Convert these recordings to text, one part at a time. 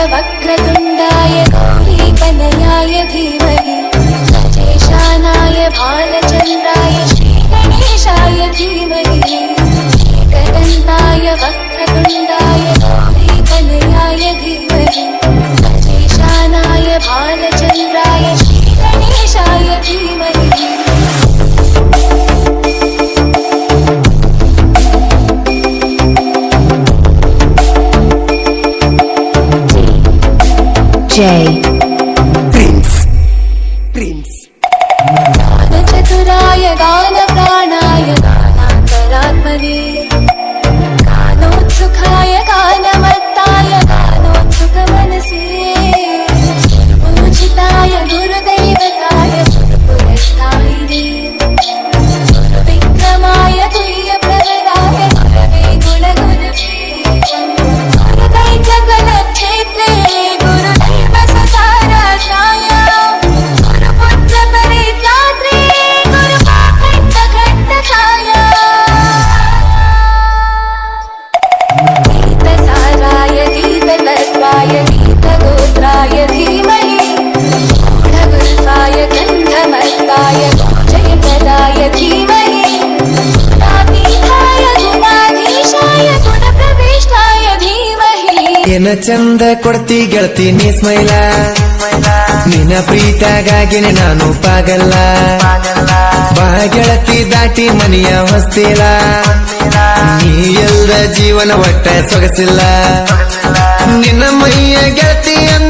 वक्रतुण्डाय गौरीकनयाय धीमहि गजेशानाय भालचन्द्राय DJ Prince Prince Gana Chaturaya Gana Pranaya Gana Antaratmane गीतगोत्राय धीमहि गूढगुल्फाय गन्धमस्ताय जयप्रदाय धीमहि गुणातीताय गुणाधीशाय गुणप्रविष्टाय धीमहि ಏನ ಚಂದ ಕೊಡ್ತಿ ಗೆಳತಿ ನೀ ಸ್ಮೈಲ ನಿನ್ನ ಪ್ರೀತಿಯಾಗಿನಿ ನಾನು ಪಾಗಲ್ಲ ಬಾ ಗೆಳತಿ ದಾಟಿ ಮನೆಯ ಹೊಸ್ತಿಲ್ಲ ನೀ ಎಲ್ದ ಜೀವನ ಒಟ್ಟ ಸೊಗಸಿಲ್ಲ ನಿನ್ನ ಮೈಯ ಗೆಳತಿಯನ್ನು ನಾ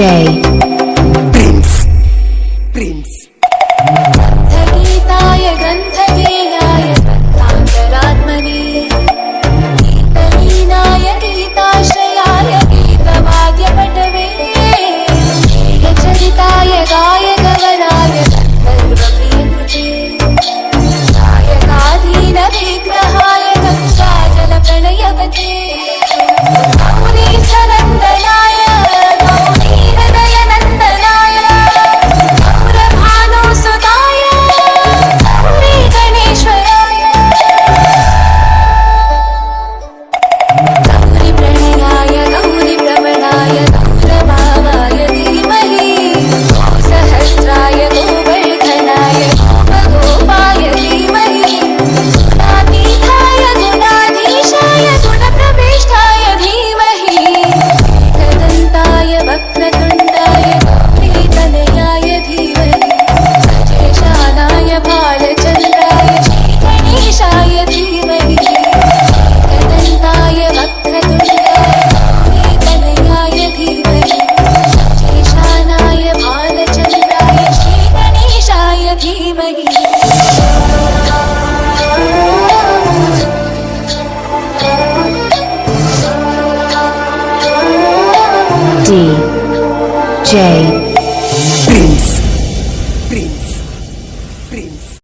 DJ. D. J.